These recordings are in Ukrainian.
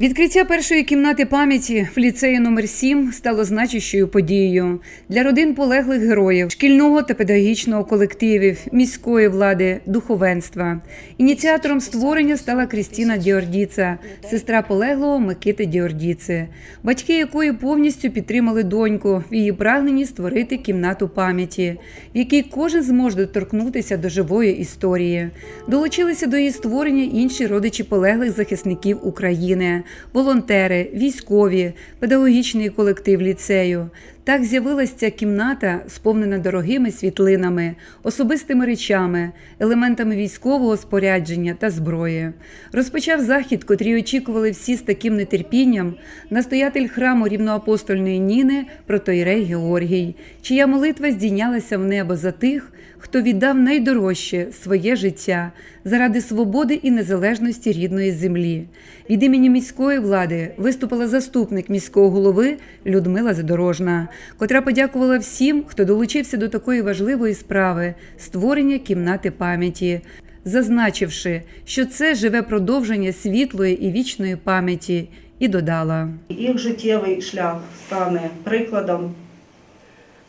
Відкриття першої кімнати пам'яті в ліцеї номер 7 стало значущою подією для родин полеглих героїв, шкільного та педагогічного колективів, міської влади, духовенства. Ініціатором створення стала Крістіна Діордіца, сестра полеглого Микити Діордіци, батьки якої повністю підтримали доньку в її прагненні створити кімнату пам'яті, в якій кожен зможе доторкнутися до живої історії. Долучилися до її створення інші родичі полеглих захисників України, волонтери, військові, педагогічний колектив ліцею. Так з'явилася ця кімната, сповнена дорогими світлинами, особистими речами, елементами військового спорядження та зброї. Розпочав захід, котрий очікували всі з таким нетерпінням, настоятель храму рівноапостольної Ніни протоїрей Георгій, чия молитва здійнялася в небо за тих, хто віддав найдорожче своє життя заради свободи і незалежності рідної землі. Від імені міської влади виступила заступник міського голови Людмила Задорожна, котра подякувала всім, хто долучився до такої важливої справи створення кімнати пам'яті. Зазначивши, що це живе продовження світлої і вічної пам'яті, і додала. Їх життєвий шлях стане прикладом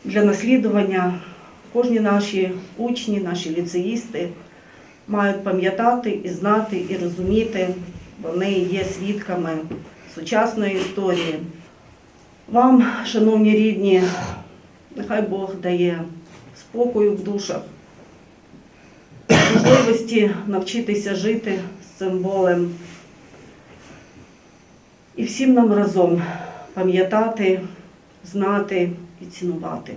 для наслідування. Кожні наші учні, наші ліцеїсти мають пам'ятати і знати, і розуміти, вони є свідками сучасної історії. Вам, шановні рідні, нехай Бог дає спокою в душах, можливості навчитися жити з цим болем. І всім нам разом пам'ятати, знати і цінувати.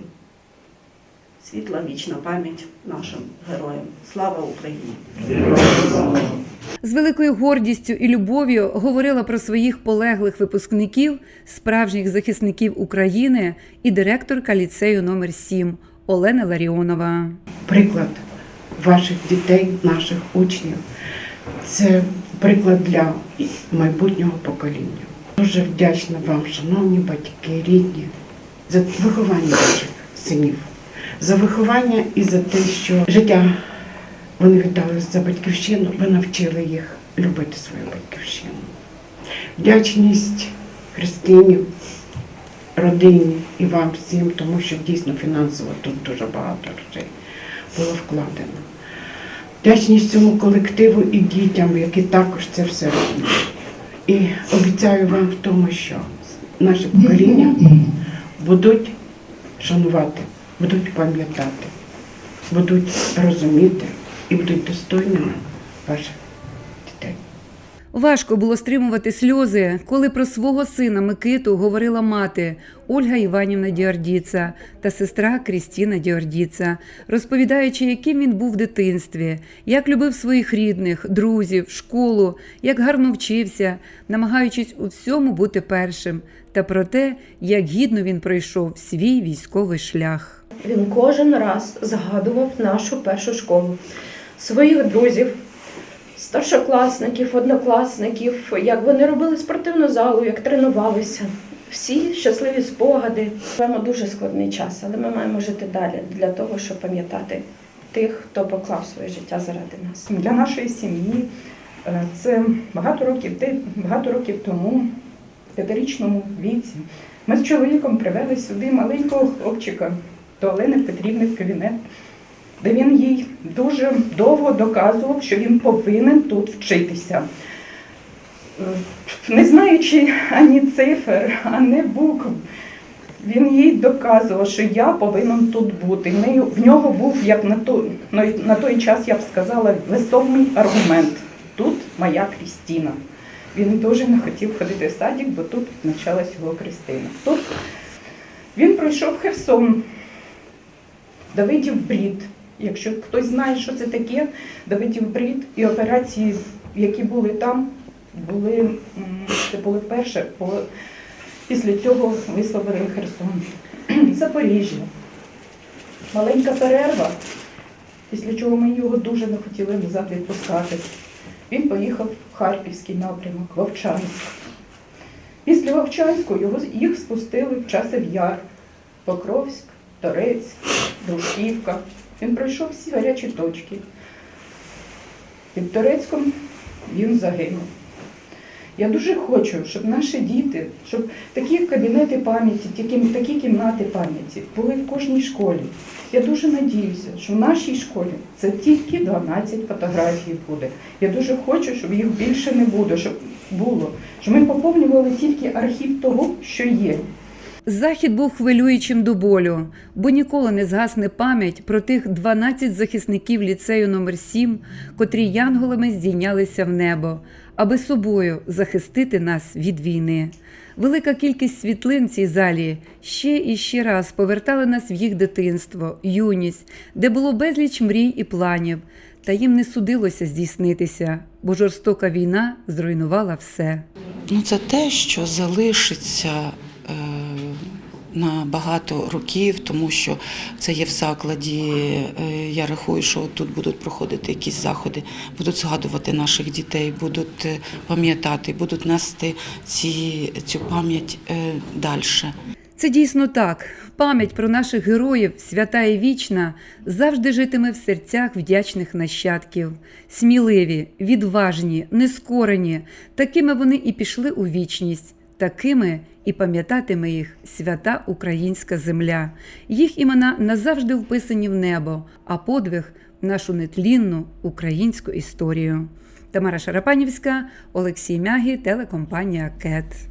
Світла вічна пам'ять нашим героям. Слава Україні! З великою гордістю і любов'ю говорила про своїх полеглих випускників, справжніх захисників України і директорка ліцею номер 7 Олена Ларіонова. приклад ваших дітей, наших учнів. Це приклад для майбутнього покоління. Дуже вдячна вам, шановні батьки, рідні, за виховання ваших синів, за виховання і за те, що життя вони віддали за батьківщину, ви навчили їх любити свою батьківщину. Вдячність Христині, родині і вам всім, тому що дійсно фінансово тут дуже багато грошей було вкладено. Вдячність цьому колективу і дітям, які також це все розуміють. І обіцяю вам в тому, що наше покоління будуть шанувати, будуть пам'ятати, будуть розуміти і будуть достойними ваших дітей. Важко було стримувати сльози, коли про свого сина Микиту говорила мати Ольга Іванівна Діордіца та сестра Крістіна Діордіца, розповідаючи, яким він був в дитинстві, як любив своїх рідних, друзів, школу, як гарно вчився, намагаючись у всьому бути першим, та про те, як гідно він пройшов свій військовий шлях. Він кожен раз згадував нашу першу школу, своїх друзів, старшокласників, однокласників, як вони робили спортивну залу, як тренувалися. Всі щасливі спогади. Маємо дуже складний час, але ми маємо жити далі для того, щоб пам'ятати тих, хто поклав своє життя заради нас. для нашої сім'ї. Е, Це багато років, багато років тому, в п'ятирічному віці, ми з чоловіком привели сюди маленького хлопчика до Олени Петрівни в кабінет, де він їй дуже довго доказував, що він повинен тут вчитися. Е, Не знаючи ані цифр, ані букв, він їй доказував, що я повинен тут бути. В нього був, як на той, на той час я б сказала, весомий аргумент. Тут моя Крістіна. Він дуже не хотів ходити в садик, бо тут навчалась його Кристина. Тут він пройшов Херсон, Давидів брід. Якщо хтось знає, що це таке, Давидів брід і операції, які були там, були, це були перше, по, після цього висловили Херсон. Запоріжжя. Маленька перерва, після чого ми його дуже не хотіли назад відпускати. Він поїхав в Харківський напрямок, Вовчанськ. Після Вовчанську його, їх спустили в часів Яр, Покровськ, Торецьк, Дружківка. Він пройшов всі гарячі точки. Під Торецьком він загинув. Я дуже хочу, щоб наші діти, щоб такі кабінети пам'яті, такі, такі кімнати пам'яті були в кожній школі. Я дуже надіюся, що в нашій школі це тільки 12 фотографій буде. Я дуже хочу, щоб їх більше не буде, щоб було, щоб ми поповнювали тільки архів того, що є. Захід був хвилюючим до болю, бо ніколи не згасне пам'ять про тих 12 захисників ліцею номер 7 котрі янголами здійнялися в небо, аби собою захистити нас від війни. Велика кількість світлин в цій залі ще і ще раз повертали нас в їх дитинство, юність, де було безліч мрій і планів, та їм не судилося здійснитися, бо жорстока війна зруйнувала все. Ну, це те, що залишиться е, на багато років, тому що це є в закладі. Е, я рахую, що тут будуть проходити якісь заходи, будуть згадувати наших дітей, будуть е, пам'ятати, будуть нести ці, цю пам'ять е, далі. Це дійсно так. Пам'ять про наших героїв, свята і вічна, завжди житиме в серцях вдячних нащадків. Сміливі, відважні, нескорені. Такими вони і пішли у вічність. Такими і пам'ятатиме їх свята українська земля. Їх імена назавжди вписані в небо, а подвиг нашу нетлінну українську історію. Тамара Шарапанівська, Олексій Мягі, телекомпанія КЕТ.